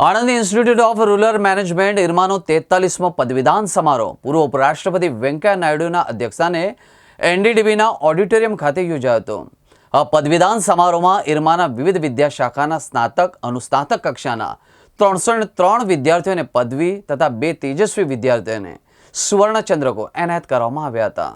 Anand Institute of Rural Management ઇરમાનો તેતાલીસમો પદવીદાન સમારોહ. પૂર્વ ઉપરાષ્ટ્રપતિ વેંકૈયા નાયડુના અધ્યક્ષસ્થાને એનડીડીબીના ઓડિટોરિયમ ખાતે યોજાયો હતો. આ પદવીદાન સમારોહમાં ઇરમાના વિવિધ વિદ્યાશાખાના સ્નાતક, અનુસ્નાતક કક્ષાના ત્રણસો ત્રણ વિદ્યાર્થીઓને પદવી તથા બે તેજસ્વી વિદ્યાર્થીઓને સુવર્ણચંદ્રકો એનાયત કરવામાં આવ્યા હતા.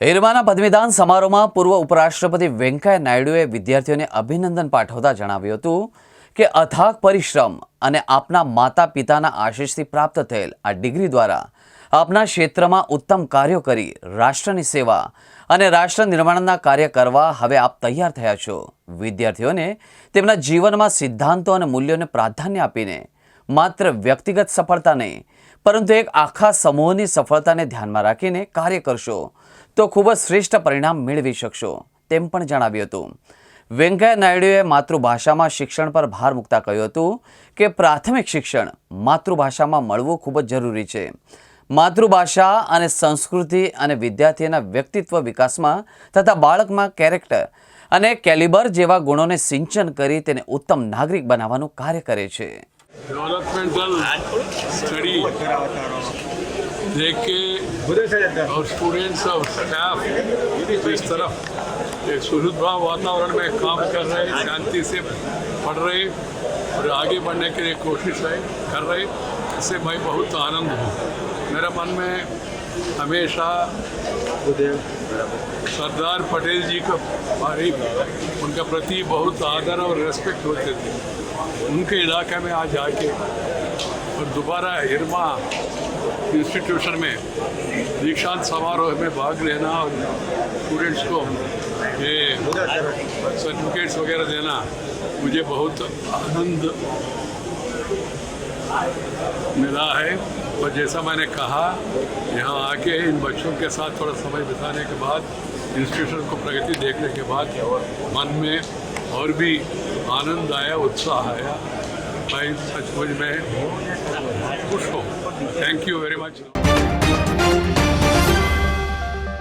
ઇરમાના પદવીદાન સમારોહમાં પૂર્વ ઉપરાષ્ટ્રપતિ વેંકૈયા નાયડુએ વિદ્યાર્થીઓને અભિનંદન પાઠવતા જણાવ્યું હતું કે અથાગ પરિશ્રમ અને આપના માતા પિતાના આશીષથી પ્રાપ્ત થયેલ આ ડિગ્રી દ્વારા આપના ક્ષેત્રમાં ઉત્તમ કાર્યો કરી રાષ્ટ્રની સેવા અને રાષ્ટ્ર નિર્માણના કાર્ય કરવા હવે આપ તૈયાર થયા છો. વિદ્યાર્થીઓને તેમના જીવનમાં સિદ્ધાંતો અને મૂલ્યોને પ્રાધાન્ય આપીને માત્ર વ્યક્તિગત સફળતા નહીં, પરંતુ એક આખા સમૂહની સફળતાને ધ્યાનમાં રાખીને કાર્ય કરશો, તો ખૂબ જ શ્રેષ્ઠ પરિણામ મેળવી શકશો, તેમ પણ જણાવ્યું હતું. વેંકૈયા નાયડુએ માતૃભાષામાં શિક્ષણ પર ભાર મૂકતા કહ્યું હતું કે પ્રાથમિક શિક્ષણ માતૃભાષામાં મળવું ખૂબ જ જરૂરી છે માતૃભાષા અને સંસ્કૃતિ અને વિદ્યાર્થીના વ્યક્તિત્વ વિકાસમાં તથા બાળકમાં કેરેક્ટર અને કેલિબર જેવા ગુણોને સિંચન કરી તેને ઉત્તમ નાગરિક બનાવવાનું કાર્ય કરે છે डेवलपमेंटल स्टडी देख के और स्टूडेंट्स और स्टाफ इस तरफ सुहृद भाव वातावरण में काम कर रहे शांति से पढ़ रहे और आगे बढ़ने के लिए कोशिश है कर रहे इससे मैं बहुत आनंद हूँ। मेरे मन में हमेशा सरदार पटेल जी का बारे उनके प्रति बहुत आदर और रेस्पेक्ट होते थे। उनके इलाके में आज आके और दोबारा हिरमा इंस्टीट्यूशन में दीक्षांत समारोह में भाग लेना और स्टूडेंट्स को ये सर्टिफिकेट्स वगैरह देना, मुझे बहुत आनंद मिला है। और जैसा मैंने कहा, यहाँ आके इन बच्चों के साथ थोड़ा समय बिताने के बाद इंस्टीट्यूशन को प्रगति देखने के बाद, मन में और भी आनंद आया, उत्साह आया। मैं सचमुच में खुश हूँ। Thank you very much